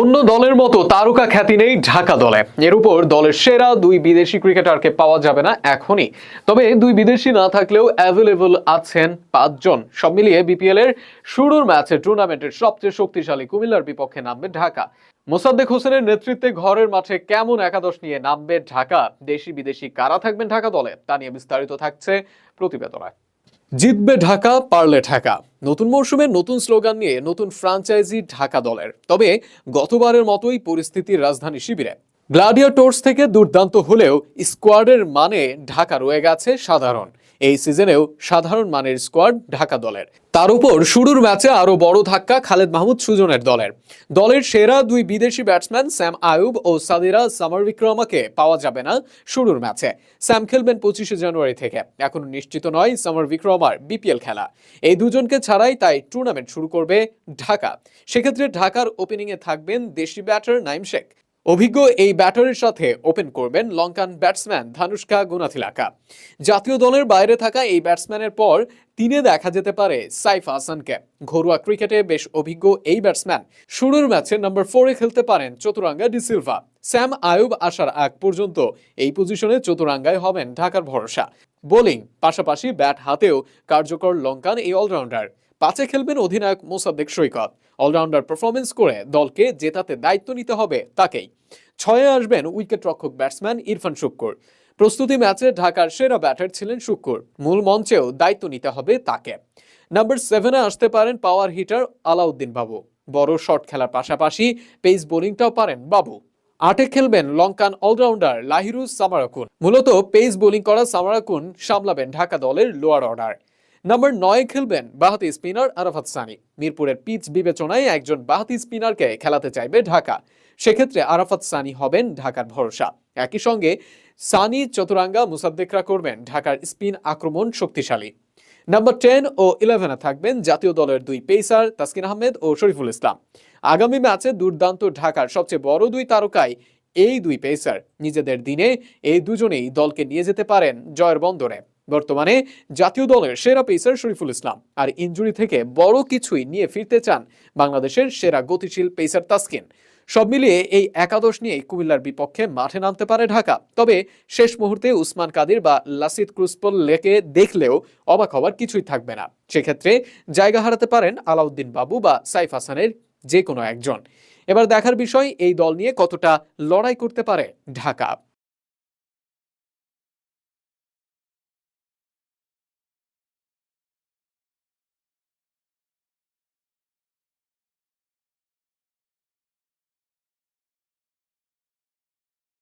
অন্য দলের মতো তারকা খ্যাতি নেই ঢাকা দলে। এর উপর দলের সেরা দুই বিদেশি ক্রিকেটারকে পাওয়া যাবে না এখনই। তবে দুই বিদেশি না থাকলেও অ্যাভেলেবল আছেন পাঁচজন। সব মিলিয়ে বিপিএল এর শুরুর ম্যাচে টুর্নামেন্টের সবচেয়ে শক্তিশালী কুমিল্লার বিপক্ষে নামবে ঢাকা। মোসাদ্দেক হোসেনের নেতৃত্বে ঘরের মাঠে কেমন একাদশ নিয়ে নামবে ঢাকা? দেশি বিদেশি কারা থাকবেন ঢাকা দলে? তা নিয়ে বিস্তারিত থাকছে প্রতিবেদনায়। জিতবে ঢাকা, পারলে ঢাকা। নতুন মরশুমে নতুন স্লোগান নিয়ে নতুন ফ্রাঞ্চাইজি ঢাকা দলের। তবে গতবারের মতোই পরিস্থিতির রাজধানী শিবিরে। গ্লাডিয়াটোর্স থেকে দুর্দান্ত হলেও স্কোয়াডের মানে ঢাকা রয়ে গেছে সাধারণ। এই সিজনেও সাধারণ মানের স্কোয়াড ঢাকা দলের। তার উপর শুরুর ম্যাচে আরও বড় ধাক্কা খালেদ মাহমুদ সুজনের দলের। দলের সেরা দুই বিদেশি ব্যাটসম্যান স্যাম আয়ুব ও সাদিরা সামার বিক্রমাকে পাওয়া যাবে না শুরুর ম্যাচে। স্যাম খেলবেন পঁচিশে জানুয়ারি থেকে। এখনও নিশ্চিত নয় সামার বিক্রমার বিপিএল খেলা। এই দুজনকে ছাড়াই তাই টুর্নামেন্ট শুরু করবে ঢাকা। সেক্ষেত্রে ঢাকার ওপেনিংয়ে থাকবেন দেশি ব্যাটার নাইম শেখ। অভিজ্ঞ এই ব্যাটারের সাথে ওপেন করবেন লঙ্কান ব্যাটসম্যান ধানুষ্কা গুনাথিলাকা। জাতীয় দলের বাইরে থাকা এই ব্যাটসম্যানের পর তিনে দেখা যেতে পারে সাইফ হাসানকে। ঘরোয়া ক্রিকেটে বেশ অভিজ্ঞ এই ব্যাটসম্যান। শুরুর ম্যাচে নম্বর ফোরে খেলতে পারেন চতুরাঙ্গা ডিসিলভা স্যাম আয়ুব আসার আগ পর্যন্ত এই পজিশনে চতুরাঙ্গায় হবেন ঢাকার ভরসা। বোলিং পাশাপাশি ব্যাট হাতেও কার্যকর লঙ্কান এই অলরাউন্ডার। পাঁচে খেলবেন অধিনায়ক মোসাদ্দেক সৈকত। অলরাউন্ডার পারফরমেন্স করে দলকে জেতাতে দায়িত্ব নিতে হবে তাকেই। ছয়ে আসবেন উইকেট রক্ষক ব্যাটসম্যান ইরফান শুক্কুর। প্রস্তুতি ম্যাচে ঢাকার সেরা ব্যাটার ছিলেন শুক্কুর। মূল মঞ্চেও দায়িত্ব নিতে হবে তাকে। নাম্বার সেভেনে আসতে পারেন পাওয়ার হিটার আলাউদ্দিন বাবু। বড় শট খেলার পাশাপাশি পেস বোলিংটাও পারেন বাবু। আটে খেলবেন লঙ্কান অলরাউন্ডার লাহিরু সামারাকুন। মূলত পেস বোলিং করা সামারাকুন সামলাবেন ঢাকা দলের লোয়ার অর্ডার নাম্বার নয় খেলবেন বাহাতি স্পিনার আরাফাত সানি। মিরপুরের পিচ বিবেচনায় একজন বাহাতি স্পিনারকে খেলাতে চাইবে ঢাকা। সেক্ষেত্রে আরাফাত সানি হবেন ঢাকার ভরসা। একই সঙ্গে সানি চতুরাঙ্গা মুসাদ্দেকরা করবেন ঢাকার স্পিন আক্রমণ শক্তিশালী। নাম্বার টেন ও ইলেভেনে থাকবেন জাতীয় দলের দুই পেসার তাসকিন আহমেদ ও শরীফুল ইসলাম। আগামী ম্যাচে দুর্দান্ত ঢাকার সবচেয়ে বড় দুই তারকায় এই দুই পেসার নিজেদের দিনে এই দুজনেই দলকে নিয়ে যেতে পারেন জয়ের বন্দরে। বর্তমানে জাতীয় দলের সেরা পেসার শরীফুল ইসলাম। আর ইনজুরি থেকে বড় কিছুই নিয়ে ফিরতে চান বাংলাদেশের সেরা গতিশীল পেসার তাসকিন। সব মিলিয়ে এই একাদশ নিয়ে কুমিল্লার বিপক্ষে মাঠে নামতে পারে ঢাকা। তবে শেষ মুহূর্তে উসমান কাদির বা লাসিদ ক্রুসপল লেকে দেখলেও অবাক হওয়ার কিছুই থাকবে না। সেক্ষেত্রে জায়গা হারাতে পারেন আলাউদ্দিন বাবু বা সাইফ হাসানের যে কোনো একজন। এবার দেখার বিষয় এই দল নিয়ে কতটা লড়াই করতে পারে ঢাকা।